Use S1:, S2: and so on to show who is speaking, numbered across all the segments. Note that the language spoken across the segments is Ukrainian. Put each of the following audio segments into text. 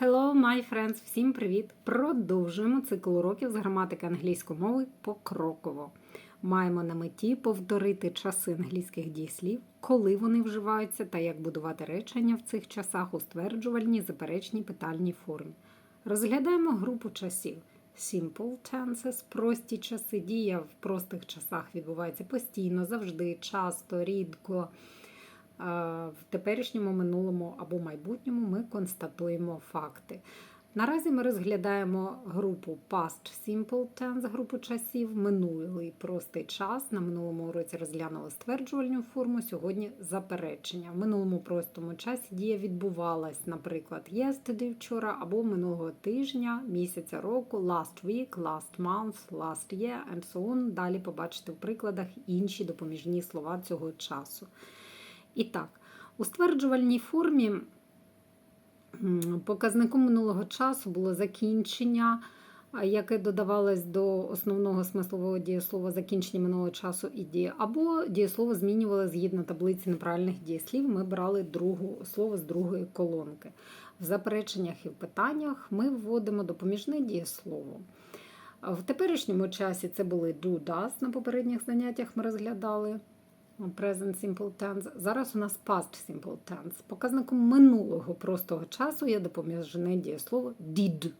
S1: Hello, my friends! Всім привіт! Продовжуємо цикл уроків з граматики англійської мови покроково. Маємо на меті повторити часи англійських дієслів, коли вони вживаються та як будувати речення в цих часах у стверджувальній, заперечній, питальній формі. Розглядаємо групу часів. Simple tenses – прості часи. Дія в простих часах відбувається постійно, завжди, часто, рідко. В теперішньому, минулому або майбутньому ми констатуємо факти. Наразі ми розглядаємо групу Past Simple Tense, групу часів, минулий простий час. На минулому уроці розглянули стверджувальну форму, сьогодні заперечення. В минулому простому часі дія відбувалась, наприклад, yesterday вчора або минулого тижня, місяця року, last week, last month, last year and so on. Далі побачите в прикладах інші допоміжні слова цього часу. І так, у стверджувальній формі показником минулого часу було закінчення, яке додавалось до основного смислового дієслова закінчення минулого часу і дії, або дієслово змінювало згідно таблиці неправильних дієслів. Ми брали другу, слово з другої колонки. В запереченнях і в питаннях ми вводимо допоміжне дієслово. В теперішньому часі це були do, does, на попередніх заняттях ми розглядали. Present Simple Tense. Зараз у нас Past Simple Tense. Показником минулого простого часу є допоміжне дієслово did.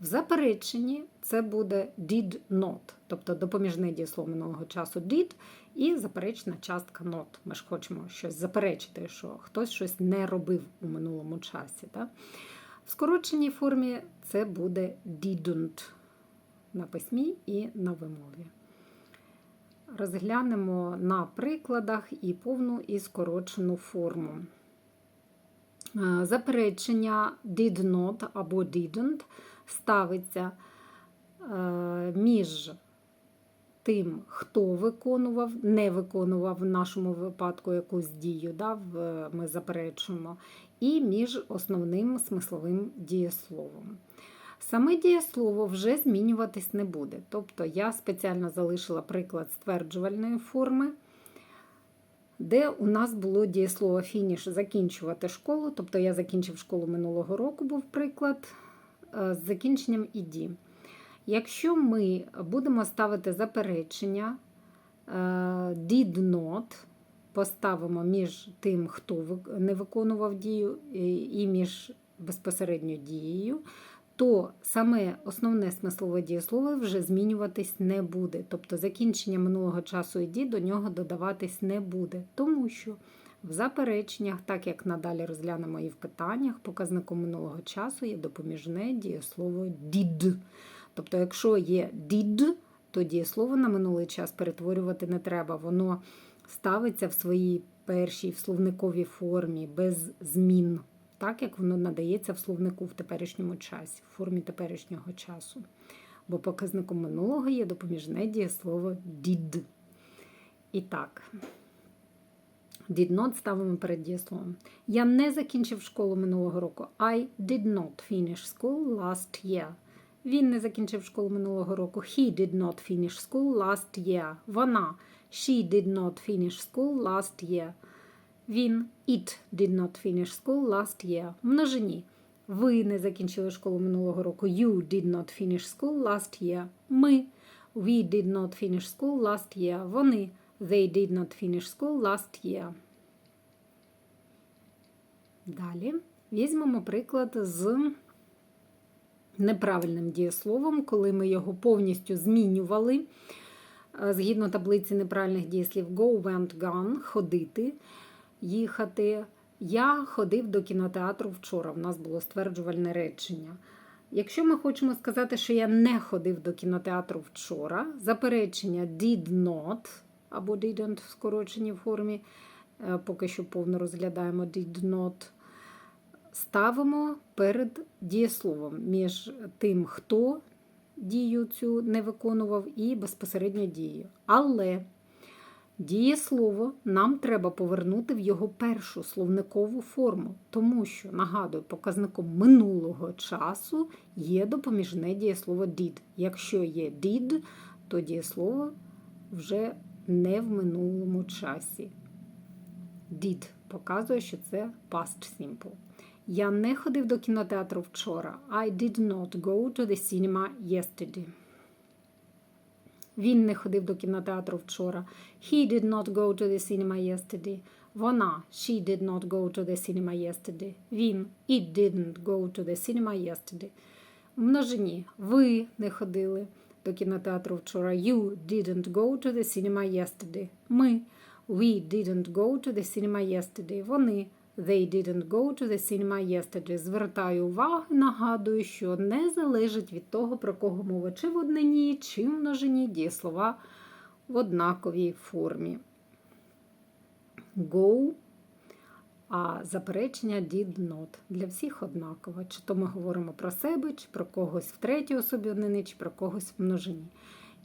S1: В запереченні це буде did not, тобто допоміжне дієслово минулого часу did і заперечна частка not. Ми ж хочемо щось заперечити, що хтось щось не робив у минулому часі. Так? В скороченій формі це буде didn't на письмі і на вимові розглянемо на прикладах і повну і скорочену форму. Е, Заперечення did not або didn't ставиться е, між тим, хто виконував, не виконував в нашому випадку якусь дію, да, ми заперечуємо, і між основним смисловим дієсловом. Саме дієслово вже змінюватись не буде. Тобто я спеціально залишила приклад стверджувальної форми, де у нас було дієслово фініш закінчувати школу. Тобто я закінчив школу минулого року, був приклад з закінченням іді. Якщо ми будемо ставити заперечення did not, поставимо між тим, хто не виконував дію, і між безпосередньо дією, то саме основне смислове дієслово вже змінюватись не буде. Тобто закінчення минулого часу іді до нього додаватись не буде. Тому що в запереченнях, так як надалі розглянемо і в питаннях, показником минулого часу є допоміжне дієслово did. Тобто, якщо є did, то дієслово на минулий час перетворювати не треба. Воно ставиться в своїй першій в словниковій формі без змін так як воно надається в словнику в теперішньому часі, в формі теперішнього часу. Бо показником минулого є допоміжне дієслово did. І так, did not ставимо перед дієсловом. Я не закінчив школу минулого року. I did not finish school last year. Він не закінчив школу минулого року. He did not finish school last year. Вона. She did not finish school last year. Він it did not finish school last year. Множині. Ви не закінчили школу минулого року. You did not finish school last year. Ми. We did not finish school last year. Вони. They did not finish school last year. Далі візьмемо приклад з неправильним дієсловом, коли ми його повністю змінювали. Згідно таблиці неправильних дієслів go, went, gone, ходити їхати. Я ходив до кінотеатру вчора. В нас було стверджувальне речення. Якщо ми хочемо сказати, що я не ходив до кінотеатру вчора, заперечення did not або didn't в скороченій формі, е, поки що повно розглядаємо did not, ставимо перед дієсловом між тим, хто дію цю не виконував, і безпосередньо дію. Але Дієслово нам треба повернути в його першу словникову форму, тому що, нагадую, показником минулого часу є допоміжне дієслово did. Якщо є did, то дієслово вже не в минулому часі. Did показує, що це past simple. Я не ходив до кінотеатру вчора. I did not go to the cinema yesterday. Він не ходив до кінотеатру вчора. He did not go to the cinema yesterday. Вона she did not go to the cinema yesterday. Він it didn't go to the cinema yesterday. В множині ви не ходили до кінотеатру вчора. You didn't go to the cinema yesterday. Ми we didn't go to the cinema yesterday. Вони They didn't go to the cinema yesterday. Звертаю увагу, нагадую, що не залежить від того, про кого мова, чи в однині, чи в множині дієслова в однаковій формі. Go, а заперечення did not. Для всіх однаково. Чи то ми говоримо про себе, чи про когось в третій особі однини, чи про когось в множині.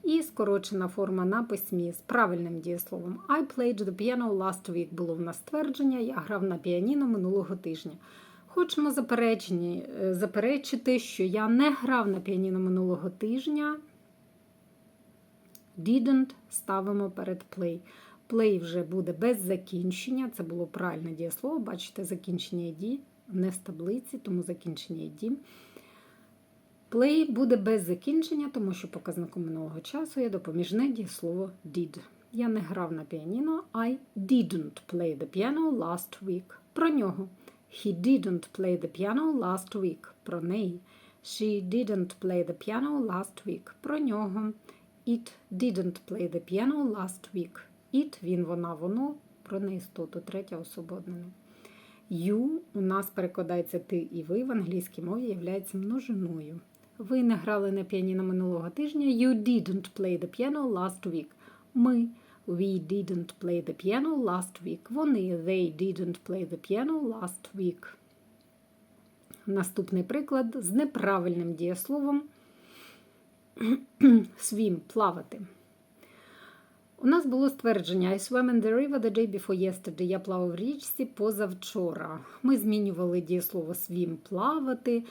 S1: І скорочена форма на письмі з правильним дієсловом. I played the piano last week було в нас твердження. Я грав на піаніно минулого тижня. Хочемо е, заперечити, що я не грав на піаніно минулого тижня. Didn't ставимо перед play. Play вже буде без закінчення. Це було правильне дієслово. Бачите, закінчення ID не з таблиці, тому закінчення ID. Play буде без закінчення, тому що показником минулого часу є допоміжне дієслово did. Я не грав на піаніно. I didn't play the piano last week. Про нього. He didn't play the piano last week. Про неї. She didn't play the piano last week. Про нього. It didn't play the piano last week. It, він, вона, воно. Про неістоту. Третя особа. You у нас перекладається ти і ви в англійській мові являється множиною. Ви не грали на піаніно минулого тижня. You didn't play the piano last week. Ми We didn't play the piano last week. Вони They didn't play the piano last week. Наступний приклад з неправильним дієсловом свім плавати. У нас було ствердження I swam in the river the day before yesterday. Я плавав в річці позавчора. Ми змінювали дієслово свім плавати,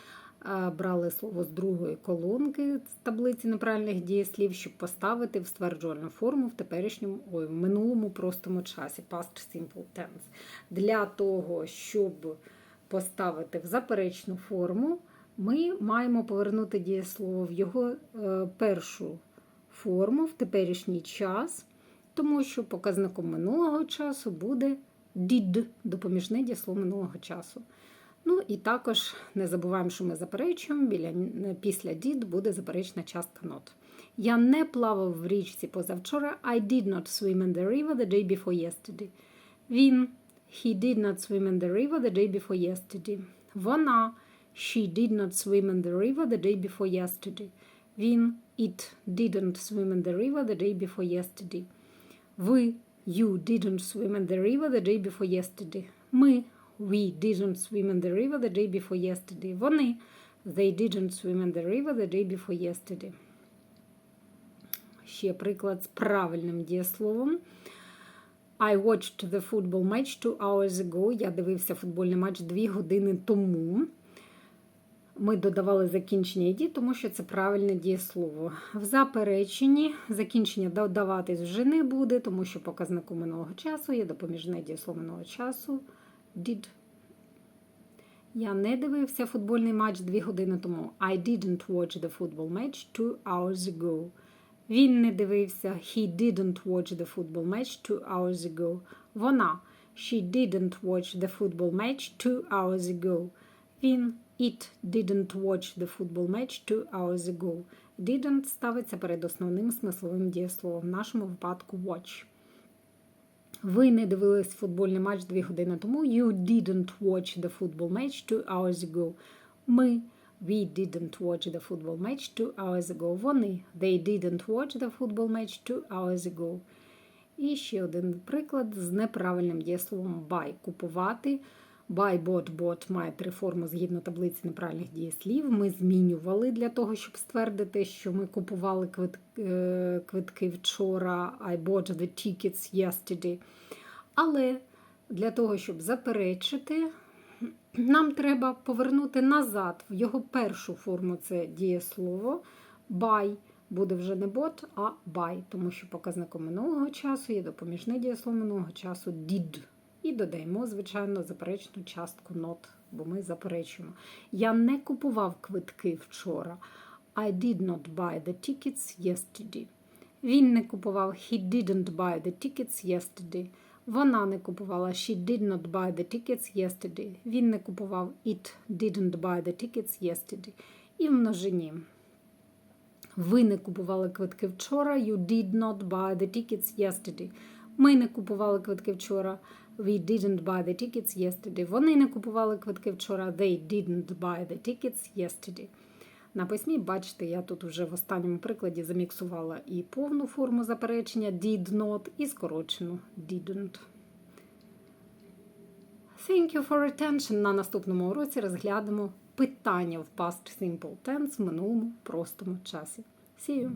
S1: брали слово з другої колонки з таблиці неправильних дієслів, щоб поставити в стверджувальну форму в теперішньому ой, в минулому простому часі. Past simple tense. Для того, щоб поставити в заперечну форму, ми маємо повернути дієслово в його е, першу форму в теперішній час, тому що показником минулого часу буде did, допоміжне дієслово минулого часу. Ну і також не забуваємо, що ми заперечуємо, біля, після did буде заперечна частка not. Я не плавав в річці позавчора. I did not swim in the river the day before yesterday. Він He did not swim in the river the day before yesterday. Вона She did not swim in the river the day before yesterday. Він It didn't swim in the river the day before yesterday. Ви You didn't swim in the river the day before yesterday. Ми We didn't swim in the river the day before yesterday. Вони They didn't swim in the river the day before yesterday. Ще приклад з правильним дієсловом. I watched the football match two hours ago. Я дивився футбольний матч дві години тому. Ми додавали закінчення «ed», тому що це правильне дієслово. В запереченні закінчення додаватись вже не буде, тому що показником минулого часу є допоміжне дієслово минулого часу did. Я не дивився футбольний матч дві години тому. I didn't watch the football match two hours ago. Він не дивився. He didn't watch the football match two hours ago. Вона. She didn't watch the football match two hours ago. Він. It didn't watch the football match two hours ago. Didn't ставиться перед основним смисловим дієсловом, в нашому випадку watch. Ви не дивились футбольний матч дві години тому. You didn't watch the football match two hours ago. Ми We didn't watch the football match two hours ago. Вони They didn't watch the football match two hours ago. І ще один приклад з неправильним дієсловом buy – купувати. Buy, bought, bought має три форми згідно таблиці неправильних дієслів. Ми змінювали для того, щоб ствердити, що ми купували квитки, квитки вчора. I bought the tickets yesterday. Але для того, щоб заперечити, нам треба повернути назад в його першу форму це дієслово. Buy буде вже не bought, а buy, тому що показником минулого часу є допоміжне дієслово минулого часу did. І додаємо, звичайно, заперечну частку not бо ми заперечуємо. Я не купував квитки вчора. I did not buy the tickets yesterday. Він не купував he didn't buy the tickets yesterday. Вона не купувала she did not buy the tickets yesterday. Він не купував it didn't buy the tickets yesterday. І в множині. Ви не купували квитки вчора. You did not buy the tickets yesterday. Ми не купували квитки вчора. We didn't buy the tickets yesterday. Вони не купували квитки вчора. They didn't buy the tickets yesterday. На письмі, бачите, я тут вже в останньому прикладі заміксувала і повну форму заперечення did not, і скорочену didn't. Thank you for attention. На наступному уроці розглянемо питання в past simple tense в минулому простому часі. See you!